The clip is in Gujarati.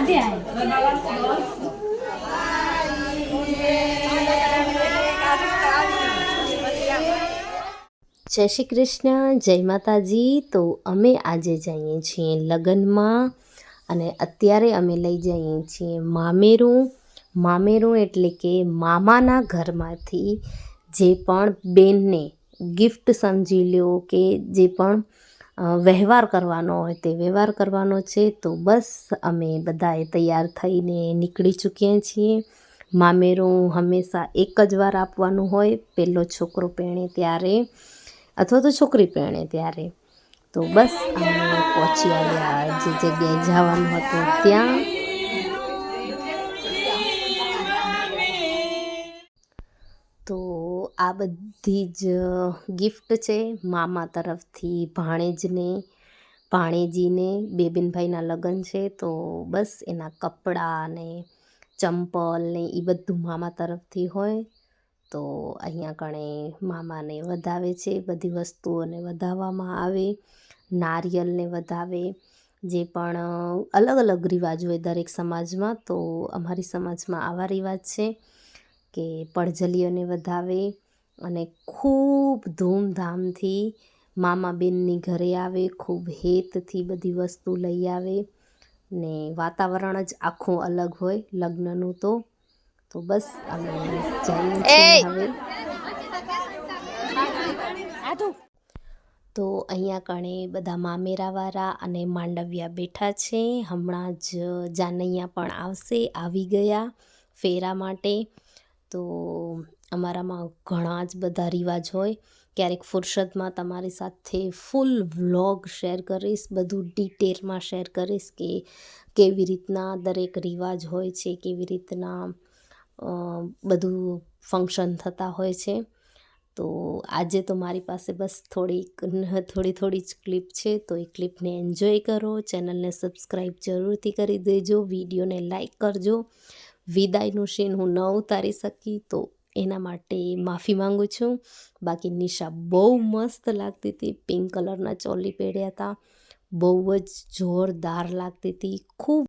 આધે જય શ્રી કૃષ્ણ, જય માતાજી. તો અમે આજે જઈએ છીએ લગ્નમાં અને અત્યારે અમે લઈ જઈએ છીએ મામેરું. મામેરું એટલે કે મામાના ઘરમાંથી જે પણ બેનને ગિફ્ટ સમજી લ્યો કે જે પણ વ્યવહાર કરવાનો હોય તે વ્યવહાર કરવાનો છે, તો બસ અમે બધાએ તૈયાર થઈને નીકળી ચૂક્યા છીએ. મામેરું હંમેશા એક જ વાર આપવાનું હોય પહેલો છોકરો પહેણે ત્યારે, અથવા તો છોકરી પહેણે ત્યારે. તો બસ અમે પહોંચી આવ્યા, જે જગ્યાએ જવાનું હતું ત્યાં. આ બધી જ ગિફ્ટ છે મામા તરફથી ભાણેજને. ભાણેજીને બેબીનભાઈના લગ્ન છે તો બસ એના કપડાં ને ચંપલ ને એ બધું મામા તરફથી હોય. તો અહીંયા કણે મામાને વધાવે છે, બધી વસ્તુઓને વધાવવામાં આવે, નારિયેલને વધાવે, જે પણ અલગ અલગ રિવાજ હોય દરેક સમાજમાં, તો અમારી સમાજમાં આવા રિવાજ છે. કે પડજલીઓને વધાવે અને ખૂબ ધૂમધામથી મામા બેનની ઘરે આવે ખૂબ હેતથી બધી વસ્તુ લઈ આવે ને વાતાવરણ જ આખું અલગ હોય લગ્નનું તો. તો બસ અમે જઈએ છીએ હવે. તો અહીંયા કણે બધા મામેરાવાળા અને માંડવિયા બેઠા છે. હમણાં જ જાનૈયા પણ આવશે આવી ગયા ફેરા માટે. તો અમારામાં ઘણા જ બધા રિવાજ હોય. ક્યારેક ફુરસદમાં તમારી સાથે ફૂલ વ્લોગ શેર કરીશ, બધું ડિટેલમાં શેર કરીશ કે કેવી રીતના દરેક રિવાજ હોય છે, કેવી રીતના બધું ફંક્શન થતા હોય છે. તો આજે તો મારી પાસે બસ થોડીક, થોડી થોડી જ ક્લિપ છે, તો એ ક્લિપને એન્જોય કરો. ચેનલને સબસ્ક્રાઈબ જરૂરથી કરી દેજો. વિડીયોને લાઈક કરજો. વિદાયનું સીન હું ન ઉતારી શકી, તો એના માટે માફી માંગુ છું. બાકી નિશા બહુ મસ્ત લાગતી હતી. પિંક કલરના ચોલી પહેર્યા હતા. બહુ જ જોરદાર લાગતી હતી. ખૂબ